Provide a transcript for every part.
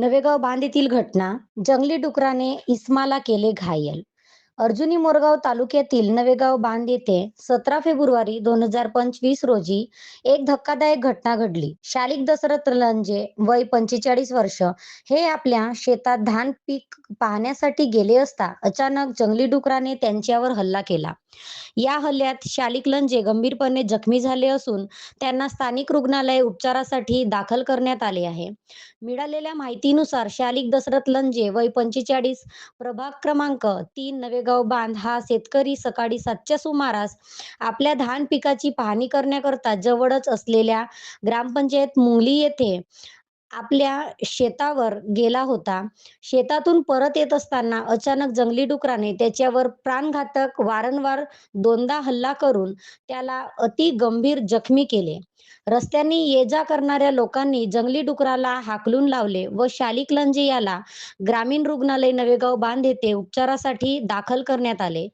नवेगाव बांध येथील घटना जंगली डुकराने इस्माला केले घायल अर्जुनी मोरगाव तालुक्यातील नवेगाव बांध येथे सतरा फेब्रुवारी दोन हजार पंचवीस रोजी एक धक्कादायक घटना घडली. शालिक दशरथ लंजे वय पंचेचाळीस वर्ष हे आपल्या शेतात धान पीक पाहण्यासाठी गेले असता अचानक जंगली डुकराने त्यांच्यावर हल्ला केला. या हल्ल्यात शालिक लंजे गंभीरपणे जखमी झाले असून त्यांना स्थानिक रुग्णालय उपचारासाठी दाखल करण्यात आले आहे. मिळालेल्या माहितीनुसार शालिक दशरथ लंजे वय पंचेचाळीस प्रभाग क्रमांक तीन नवे नवेगाव बांध हा शेतकरी सकाळी सातच्या सुमारास आपल्या धान पिकाची पाहणी करण्याकरता जवळच असलेल्या ग्रामपंचायत मुंगली येथे आपल्या शेतावर गेला होता. शेतातून परत येत असताना अचानक जंगली डुकराने त्याच्यावर प्राणघातक वारंवार दोनदा हल्ला करून त्याला अति गंभीर जखमी केले. रस्त्यांनी ये जा करणाऱ्या लोकांनी जंगली डुकराला हाकलून लावले व शालिक लंजे याला ग्रामीण रुग्णालय नवेगाव बांध येथे उपचारासाठी दाखल करण्यात आले.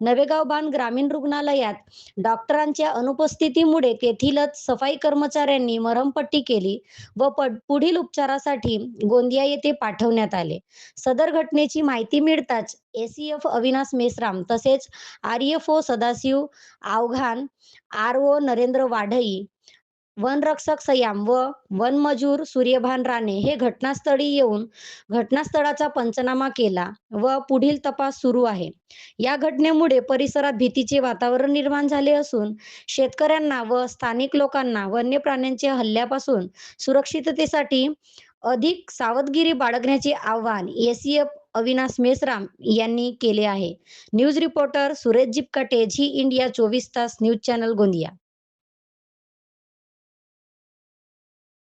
नवेगाव बांध ग्रामीण रुग्णालयात डॉक्टरांच्या अनुपस्थितीमुळे तेथीलच सफाई कर्मचाऱ्यांनी मरमपट्टी केली व पड- पुढील उपचारासाठी गोंदिया येथे पाठवण्यात आले. सदर घटनेची माहिती मिळताच एसीएफ अविनाश मेश्राम तसेच R F O Sadashiv Awghan R O Narendra Wadhai वनरक्षक सयाम व वनमजूर सूर्यभान राणे हे घटनास्थळी येऊन घटनास्थळाचा पंचनामा केला व पुढील तपास सुरू आहे. या घटनेमुळे परिसरात भीतीचे वातावरण निर्माण झाले असून शेतकऱ्यांना व स्थानिक लोकांना वन्य प्राण्यांच्या हल्ल्यापासून सुरक्षिततेसाठी अधिक सावधगिरी बाळगण्याचे आव्हान एसीएफ अविनाश मेसराम यांनी केले आहे. News reporter Suresh Jipkate Zee India चोवीस तास न्यूज चॅनल गोंदिया.